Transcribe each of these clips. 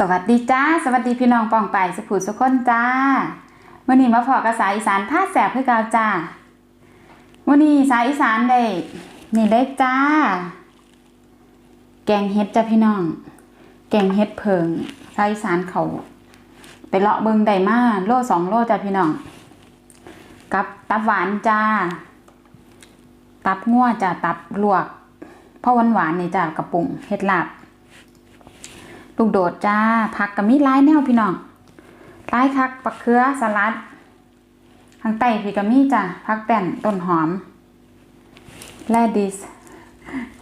สวัสดีจ้า สวัสดีพี่น้องปองไปสุขุสุขคนจ้ามื่อนี้มาพอกระสายอีสานท่าแสบเพื่อกาจ้ามื่อนี้สายอีสานได้นี่ได้จ้า แกงเฮ็ดจ้าพี่น้อง แกงเฮ็ดเพิงสายอีสานเขาไปเลาะเบิงได้มาโลสองโลจ้าพี่น้อง กับตับหวานจ้า ตับงัวจ้าตับลวกพ่อหวานหวานนี่จ้ากระปุงเฮ็ดลาบ ลูกโดดจ้าผักกับมีหลายแนวพี่น้องหลายคักปักเขือสลัดทางใต้พี่ก็มีจ้าผักแป้นต้นหอมแลดิส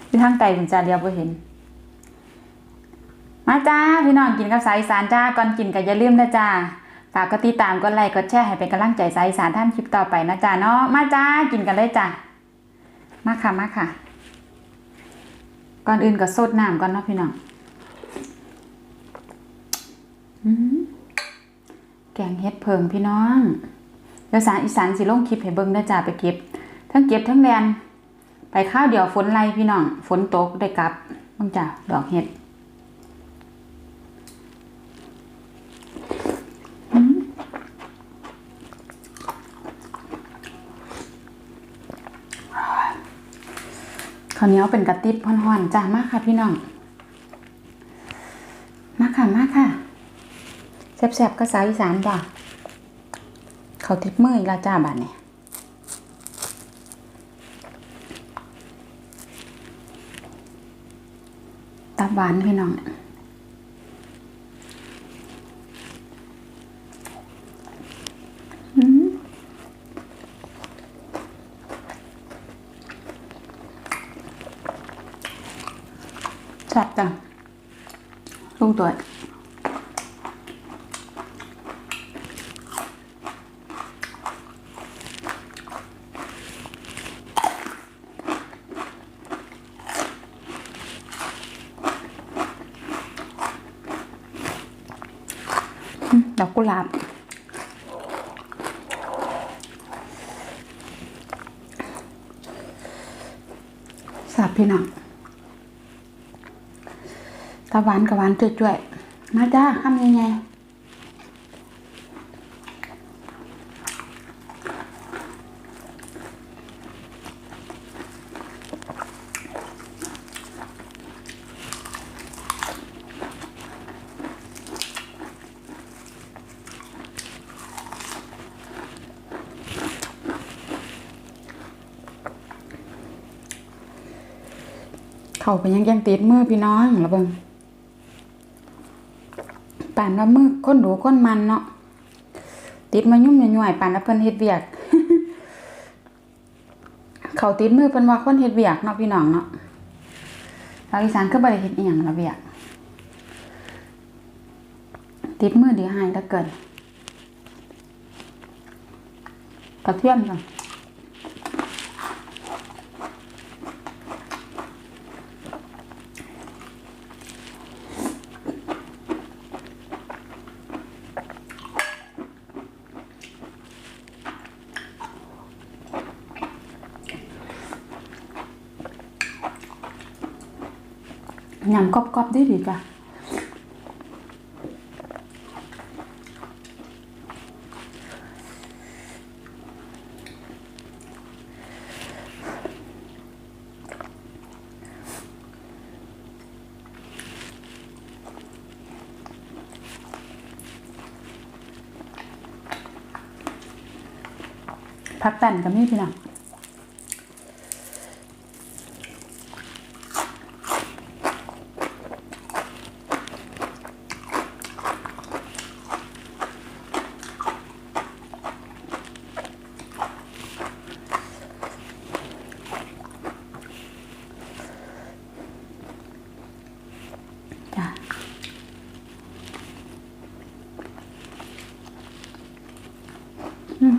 ที่ทางใต้ผมจะเดียวบ่เห็น มาจ้าพี่น้องกินกับสายสานจ้าก่อนกินก็อย่าลืมนะจ้าฝากกดติดตามกดไลค์กดแชร์ให้เป็นกำลังใจสายสานท่านคลิปต่อไปนะจ้าเนาะมาจ้ากินกันเลยจ้ามาค่ะมาค่ะก่อนอื่นก็สดน้ำก่อนเนาะพี่น้อง แกงเฮ็ดเพิงพี่น้องเดี๋ยวสารอีสานสิลงคลิปให้เบิ่งนะจ้าไปเก็บ ทั้งเก็บทั้งแลนไปข้าวเดี๋ยวฝนไล่พี่น้อง ฝนตกได้กลับบิ่งจ้าดอกเฮ็ดข้าวเหนียวเป็นกระติบห่อนๆจ้ามาค่ะพี่น้อง มาค่ะ มาค่ะ แซ่บๆก็สาวอีสานจ้ะเขาทิปมืออีกแล้วจ้าบาดเนี่ยตับหวานพี่น้องอืมแซ่บจังลุงตัว ดอ กุหลาบสับพี่น้องตาหวานกับหวานจ่วยๆมาจ้าทำยังไง เขาเป็นยังยังติดมือพี่น้องละเบิงป่านว่ามือก้นดูก้นมันเนาะติดมายุ่มหน่วยๆป่านว่าเพิ่นเฮ็ดเวียก เขาติดมือเพิ่นว่าคนเฮ็ดเวียกเนาะพี่น้องเนาะชาอีสานก็บ่ได้เฮ็ดอีหยังละเวียก ติดมือเดียวหายแล้วเกินกระเทียมจ้ะ ยำกรอบๆดีดีจ้ะพักแต่นกับมีพี่น้อง จ้ะอืม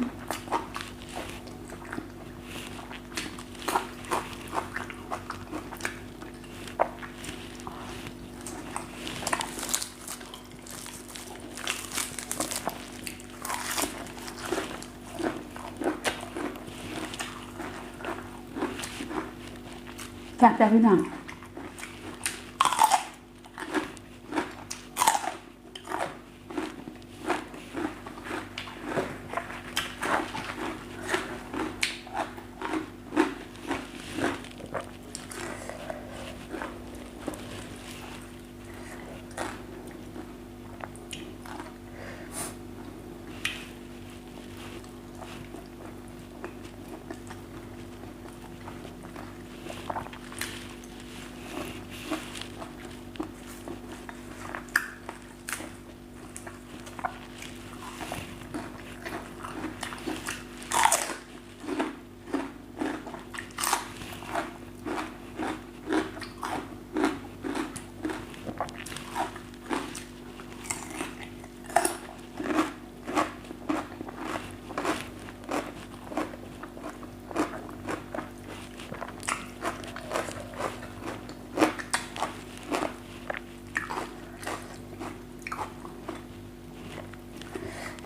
จับจ้ะ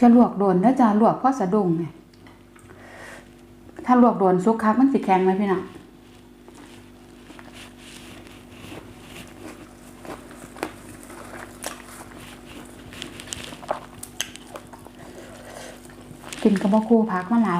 จะลวกโดนถ้าจะลวกเพราะสะดุ้งไงถ้าลวกโดนซุกคักมันสิแข็งไหมพี่น้องกินกระบอกคู่พักมาหลาย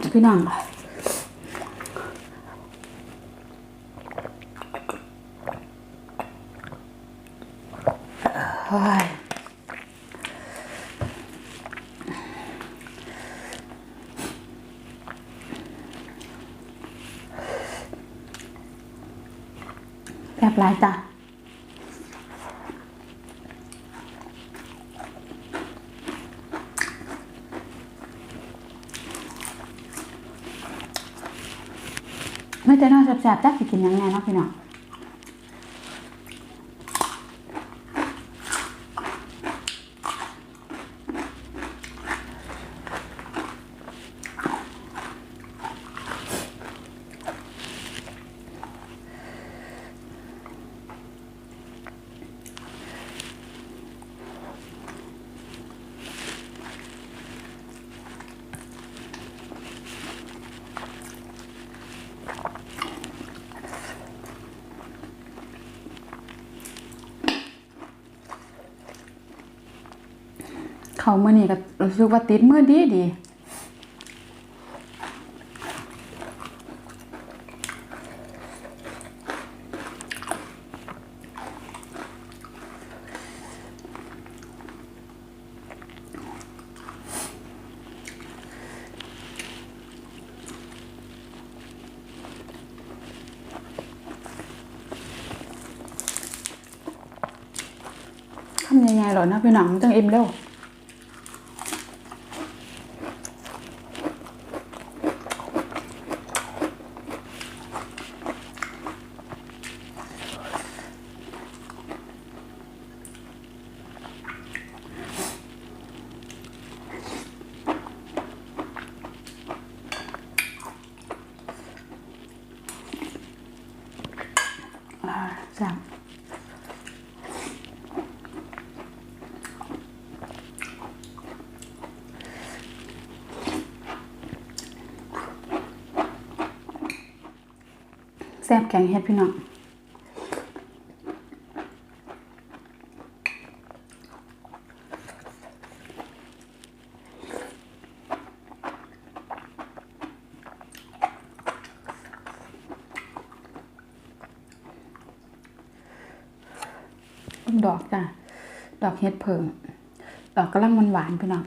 หวานพี่น้องเฮ้ยแบบไรจ้ะ ไม่แต่น่าแซ่บๆจักสิกินยังไงเนาะพี่น้อง เขาเมื่อนี้ก็รู้สึกว่าติดเมื่อดีดีทำยังไงหรอนะพี่หน้องมันต้องอิ่มเร็ว อ่าแซ่บแซ่บแกงเฮ็ดพี่น้อง ดอกจ้ะ ดอกเฮ็ดเพิง ดอกกระลังหวานๆพี่น้อง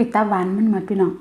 คุยตาหวานมันหมดพี่น้อง